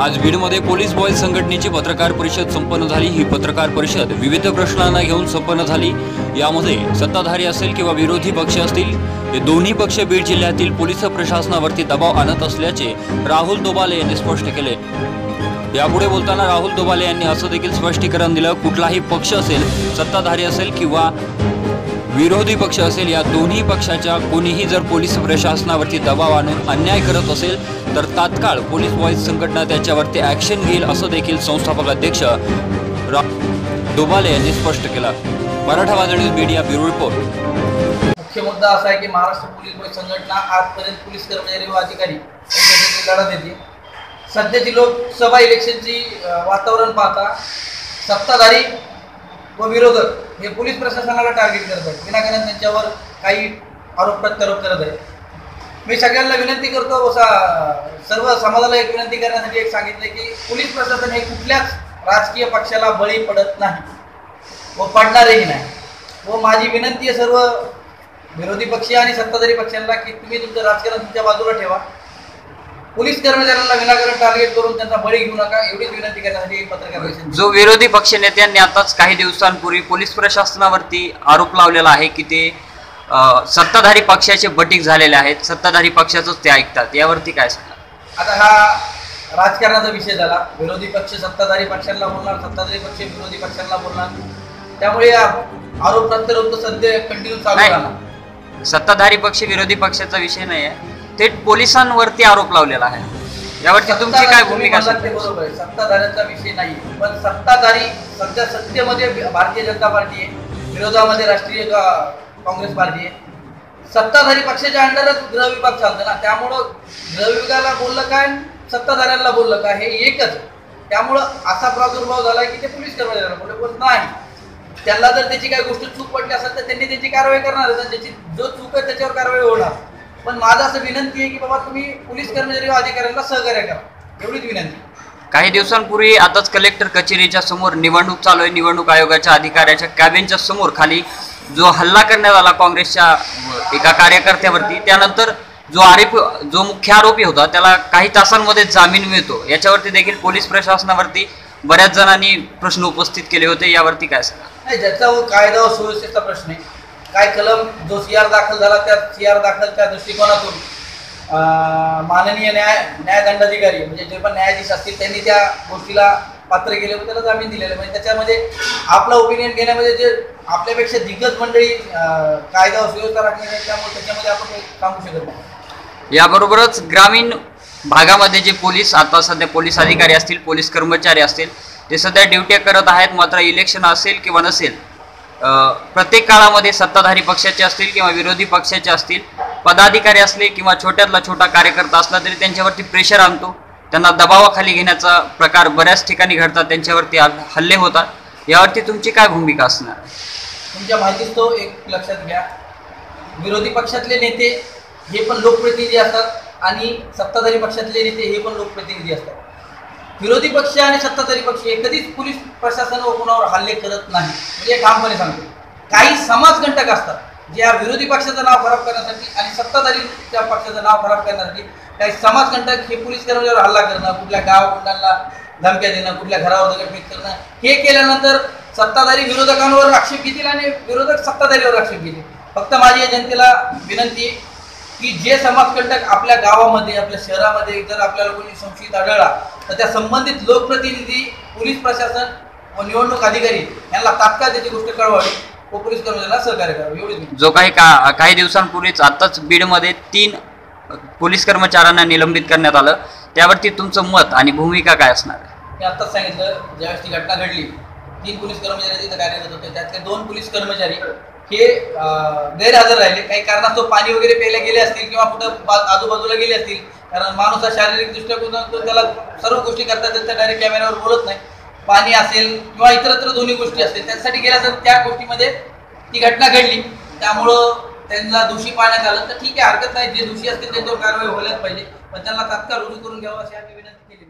आज बीडमध्ये police boys संघटनेची पत्रकार परिषद संपन्न झाली. ही पत्रकार परिषद विविध प्रश्नांना घेऊन संपन्न झाली. यामध्ये सत्ताधारी असेल किंवा विरोधी पक्ष असतील हे दोन्ही पक्ष बीड जिल्ह्यातील पोलीस प्रशासनावरती दबाव आणत असल्याचे राहुल दोबाले यांनी स्पष्ट केले. यापुढे बोलताना राहुल दोबाले यांनी असं देखील स्पष्टीकरण दिलं कुठलाही पक्ष असेल सत्ताधारी असेल किंवा विरोधी पक्ष असेल या दोन्ही पक्षाच्या कोणीही जर पोलीस प्रशासनावरती दबाव आणून अन्याय करत असेल तर तात्काळ पोलीस बॉईज संघटना त्याच्यावरती ॲक्शन घेईल असं देखील संस्थापक अध्यक्ष रा डोबाले यांनी स्पष्ट केला. मराठा वादळ मीडिया ब्युरो रिपोर्ट. मुख्य मुद्दा असा आहे की महाराष्ट्र पोलीस वॉईस संघटना आजपर्यंत पोलीस कर्मचारी व अधिकारी लढा देते. सध्याची लोकसभा इलेक्शनची वातावरण पाहता सत्ताधारी व विरोधक हे पोलीस प्रशासनाला टार्गेट करत आहेत विनाकारण त्यांच्यावर काही आरोप प्रत्यारोप करत आहेत मी सगळ्यांना विनंती करतो व सा- सर्व समाजाला एक विनंती करण्यासाठी एक सांगितलं की पोलीस प्रशासन हे कुठल्याच राजकीय पक्षाला बळी पडत नाही. व पडणारही नाही. व माझी विनंती आहे सर्व विरोधी पक्षी आणि सत्ताधारी पक्षांना की तुम्ही तुमचं राजकारण तुमच्या बाजूला ठेवा. पोलीस कर्मचाऱ्यांना विनाकारण टार्गेट करून त्यांचा बळी घेऊ नका एवढीच विनंती करण्यासाठी पत्रकार परिषद. जो विरोधी पक्ष नेत्यांनी आताच काही दिवसांपूर्वी पोलीस प्रशासनावरती आरोप लावलेला आहे की ते सत्ताधारी पक्षाचे बटीक झालेले आहेत सत्ताधारी पक्षाचंच ते ऐकतात. यावरती काय सांगा आता हा राजकारणाचा विषय झाला. विरोधी पक्ष सत्ताधारी पक्षांना बोलणार सत्ताधारी पक्ष विरोधी पक्षांना बोलणार. त्यामुळे आरोप प्रत्यारोप सध्या कंटिन्यू चालू. राहणार. सत्ताधारी पक्ष विरोधी पक्षाचा विषय नाही आहे थेट पोलिसांवरती आरोप लावलेला आहे. यावरती तुमची काय भूमिका सत्ताधाऱ्यांचा विषय नाही. पण सत्ताधारी सध्या सत्तेमध्ये भारतीय जनता पार्टी आहे. विरोधामध्ये राष्ट्रीय काँग्रेस पार्टी आहे. सत्ताधारी पक्षाच्या अंडरच गृह विभाग चालतो ना. त्यामुळं गृह विभागाला बोललं काय सत्ताधाऱ्यांना बोललं काय हे एकच. त्यामुळं असा प्रादुर्भाव झाला की ते पोलीस कर्मचाऱ्यांना पण नाही. त्यांना जर त्याची काही गोष्ट चूक पडली असेल तर त्यांनी त्याची कारवाई करणार ज्याची जो चूक आहे त्याच्यावर कारवाई होणार. पण माझं असं विनंती आहे की बाबा तुम्ही पोलीस कर्मचारी व अधिकाऱ्यांना सहकार्य करा. एवढीच विनंती. काही दिवसांपूर्वी आताच कलेक्टर कचेरीच्या समोर निवडणूक चालू आहे. निवडणूक आयोगाच्या अधिकाऱ्याच्या कॅबिनच्या समोर खाली जो हल्ला करण्यात आला काँग्रेसच्या एका कार्यकर्त्यावरती त्यानंतर जो आरोपी जो मुख्य आरोपी होता त्याला काही तासांमध्ये जामीन मिळतो. याच्यावरती देखील पोलीस प्रशासनावरती बऱ्याच जणांनी प्रश्न उपस्थित केले होते. यावरती काय सांगा? नाही ज्याचा कायदा व सुव्यवस्थेचा प्रश्न आहे. काय कलम? जो सी आर दाखल झाला त्या सी आर दाखलच्या दृष्टिकोनातून माननीय न्याय न्यायदंडाधिकारी म्हणजे जे पण न्यायाधीश असतील त्यांनी त्या गोष्टीला पात्र केले होते त्याला जामीन दिलेले. म्हणजे त्याच्यामध्ये आपला ओपिनियन घेण्यामध्ये जे आपल्यापेक्षा दिग्गज मंडळी कायदा व सुव्यवस्था राखण्यासाठी त्यामुळे त्याच्यामध्ये आपण काही सांगू शकत नाही. याबरोबरच ग्रामीण भागामध्ये जे पोलीस आता सध्या पोलीस अधिकारी असतील पोलीस कर्मचारी असतील ते सध्या ड्युट्या करत आहेत मात्र इलेक्शन असेल किंवा नसेल प्रत्येक काळामध्ये सत्ताधारी पक्षाचे असतील किंवा विरोधी पक्षाचे असतील पदाधिकारी असले किंवा छोट्यातला छोटा कार्यकर्ता असला तरी त्यांच्यावरती प्रेशर आणतो. त्यांना दबावाखाली घेण्याचा प्रकार बऱ्याच ठिकाणी घडतात त्यांच्यावरती हल्ले होतात. यावरती तुमची काय भूमिका असणार? तुमच्या माहितीच तो एक लक्षात घ्या. विरोधी पक्षातले नेते हे पण लोकप्रतिनिधी असतात आणि सत्ताधारी पक्षातले नेते हे पण लोकप्रतिनिधी असतात. विरोधी पक्ष आणि सत्ताधारी पक्ष हे कधीच पोलीस प्रशासन व कुणावर हल्ले करत नाही. म्हणजे ठामपणे सांगतो. काही समाजकंटक असतात जे या विरोधी पक्षाचं नाव खराब करण्यासाठी आणि सत्ताधारी पक्षाचं नाव खराब करण्यासाठी काही समाजकंटक हे पोलीस कर्मचाऱ्यावर हल्ला करणं कुठल्या गावकुंडांना धमक्या देणं कुठल्या घरावर दगडफेक करणं हे केल्यानंतर सत्ताधारी विरोधकांवर आक्षेप घेतील आणि विरोधक सत्ताधारीवर आक्षेप घेतील. फक्त माझी या जनतेला विनंती आहे की जे समाजकंटक आपल्या गावामध्ये आपल्या शहरामध्ये जर आपल्याला कोणी संशयित आढळला तर त्या संबंधित लोकप्रतिनिधी पोलीस प्रशासन व निवडणूक अधिकारी यांना तात्काळ त्याची गोष्ट कळवावी व पोलीस कर्मचाऱ्यांना सहकार्य करावे. एवढीच. जो काही का काही दिवसांपूर्वीच आत्ताच बीडमध्ये तीन पोलीस कर्मचाऱ्यांना निलंबित करण्यात आलं. त्यावरती तुमचं मत आणि भूमिका काय असणार? मी आत्ताच सांगितलं ज्यावेळेस ती घटना घडली तीन पोलीस कर्मचारी तिथे कार्यरत होते. त्यातले दोन पोलीस कर्मचारी हे गैरहजर राहिले. काही कारणास्तव पाणी वगैरे प्यायला गेले असतील किंवा कुठं आजूबाजूला गेले असतील कारण माणूस हा शारीरिक दृष्ट्या त्याला सर्व गोष्टी करता येतात त्या डायरेक्ट कॅमेऱ्यावर बोलत नाही. पाणी असेल किंवा इतरत्र दोन्ही गोष्टी असतील त्यासाठी गेल्या तर त्या गोष्टीमध्ये ती घटना घडली. त्यामुळं त्यांना दोषी पाहण्यात आलं. तर ठीक आहे हरकत नाही. जे दोषी असतील त्यांच्यावर कारवाई व्हायलाच पाहिजे. पण त्यांना तात्काळ रुजू करून घ्यावं अशी आम्ही विनंती केली.